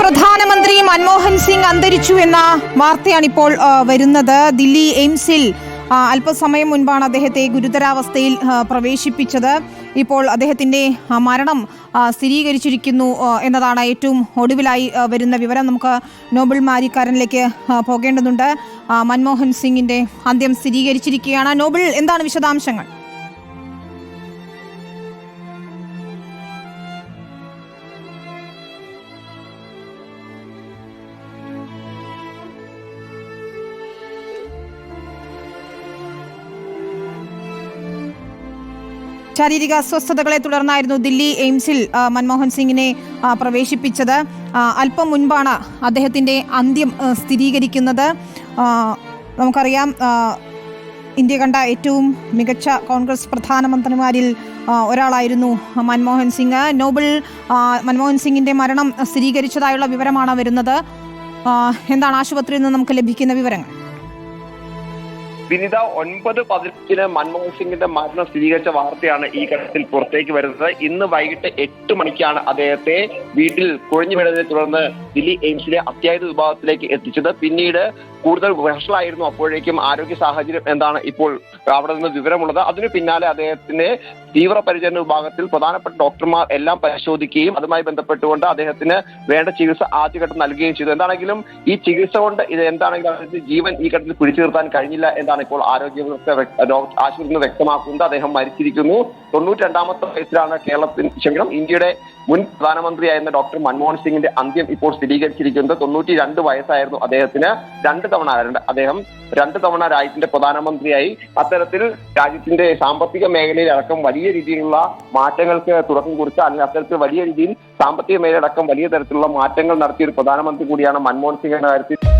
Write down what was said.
പ്രധാനമന്ത്രി മൻമോഹൻ സിംഗ് അന്തരിച്ചു എന്ന വാർത്തയാണ് ഇപ്പോൾ വരുന്നത്. ദില്ലി എയിംസിൽ അല്പസമയം മുൻപാണ് അദ്ദേഹത്തെ ഗുരുതരാവസ്ഥയിൽ പ്രവേശിപ്പിച്ചത്. ഇപ്പോൾ അദ്ദേഹത്തിന്റെ മരണം സ്ഥിരീകരിച്ചിരിക്കുന്നു എന്നതാണ് ഏറ്റവും ഒടുവിലായി വരുന്ന വിവരം. നമുക്ക് നോബൽ മാരിക്കാരനിലേക്ക് പോകേണ്ടതുണ്ട്. മൻമോഹൻ സിംഗിന്റെ അന്ത്യം സ്ഥിരീകരിച്ചിരിക്കുകയാണ്. നോബൽ എന്താണ് വിശദാംശങ്ങൾ? ശാരീരിക അസ്വസ്ഥതകളെ തുടർന്നായിരുന്നു ദില്ലി എയിംസിൽ മൻമോഹൻ സിംഗിനെ പ്രവേശിപ്പിച്ചത്. അല്പം മുൻപാണ് അദ്ദേഹത്തിന്റെ അന്ത്യം സ്ഥിരീകരിക്കുന്നത്. നമുക്കറിയാം ഇന്ത്യ കണ്ട ഏറ്റവും മികച്ച കോൺഗ്രസ് പ്രധാനമന്ത്രിമാരിൽ ഒരാളായിരുന്നു മൻമോഹൻ സിംഗ്. നോബൽ മൻമോഹൻ സിംഗിന്റെ മരണം സ്ഥിരീകരിച്ചതായുള്ള വിവരമാണ് വരുന്നത്. എന്താണ് ആശുപത്രിയിൽ നിന്ന് നമുക്ക് ലഭിക്കുന്ന വിവരങ്ങൾ? വിനിത ഒൻപത് പതിനഞ്ചിന് മൻമോഹൻ സിംഗിന്റെ മരണം സ്ഥിരീകരിച്ച വാർത്തയാണ് ഈ ഘട്ടത്തിൽ പുറത്തേക്ക് വരുന്നത്. ഇന്ന് വൈകിട്ട് എട്ട് മണിക്കാണ് അദ്ദേഹത്തെ വീട്ടിൽ കുഴഞ്ഞു വീണതിനെ തുടർന്ന് ദില്ലി എയിംസിലെ അത്യാഹിത വിഭാഗത്തിലേക്ക് എത്തിച്ചത്. പിന്നീട് കൂടുതൽ വഷളായിരുന്നു. അപ്പോഴേക്കും ആരോഗ്യ സാഹചര്യം എന്താണ് ഇപ്പോൾ അവിടെ നിന്ന് വിവരമുള്ളത്. അതിനു പിന്നാലെ അദ്ദേഹത്തിന് തീവ്രപരിചരണ വിഭാഗത്തിൽ പ്രധാനപ്പെട്ട ഡോക്ടർമാർ എല്ലാം പരിശോധിക്കുകയും അതുമായി ബന്ധപ്പെട്ടുകൊണ്ട് അദ്ദേഹത്തിന് വേണ്ട ചികിത്സ ആദ്യഘട്ടം നൽകുകയും ചെയ്തു. എന്താണെങ്കിലും ഈ ചികിത്സ കൊണ്ട് ഇത് എന്താണെങ്കിലും അദ്ദേഹത്തിന് ജീവൻ ഈ ഘട്ടത്തിൽ പിടിച്ചു നിർത്താൻ കഴിഞ്ഞില്ല എന്നാണ് ഇപ്പോൾ ആരോഗ്യ ആശുപത്രി വ്യക്തമാക്കുന്നത് അദ്ദേഹം മരിച്ചിരിക്കുന്നു. തൊണ്ണൂറ്റി രണ്ടാമത്തെ വയസ്സിലാണ് കേരളത്തിൽ ക്ഷമിക്കണം ഇന്ത്യയുടെ മുൻ പ്രധാനമന്ത്രിയായിരുന്ന ഡോക്ടർ മൻമോഹൻ സിംഗിന്റെ അന്ത്യം ഇപ്പോൾ സ്ഥിരീകരിച്ചിരിക്കുന്നത്. തൊണ്ണൂറ്റി രണ്ട് വയസ്സായിരുന്നു അദ്ദേഹത്തിന്. രണ്ട് തവണ അദ്ദേഹം രണ്ട് തവണ രാജ്യത്തിന്റെ പ്രധാനമന്ത്രിയായി. അത്തരത്തിൽ രാജ്യത്തിന്റെ സാമ്പത്തിക മേഖലയിൽ അടക്കം വലിയ രീതിയിലുള്ള മാറ്റങ്ങൾക്ക് തുടക്കം കുറിച്ച അല്ലെങ്കിൽ അത്തരത്തിൽ വലിയ രീതിയിൽ സാമ്പത്തിക മേഖലയടക്കം വലിയ തരത്തിലുള്ള മാറ്റങ്ങൾ നടത്തിയ ഒരു പ്രധാനമന്ത്രി കൂടിയാണ് മൻമോഹൻ സിംഗ് എന്ന കാര്യത്തിൽ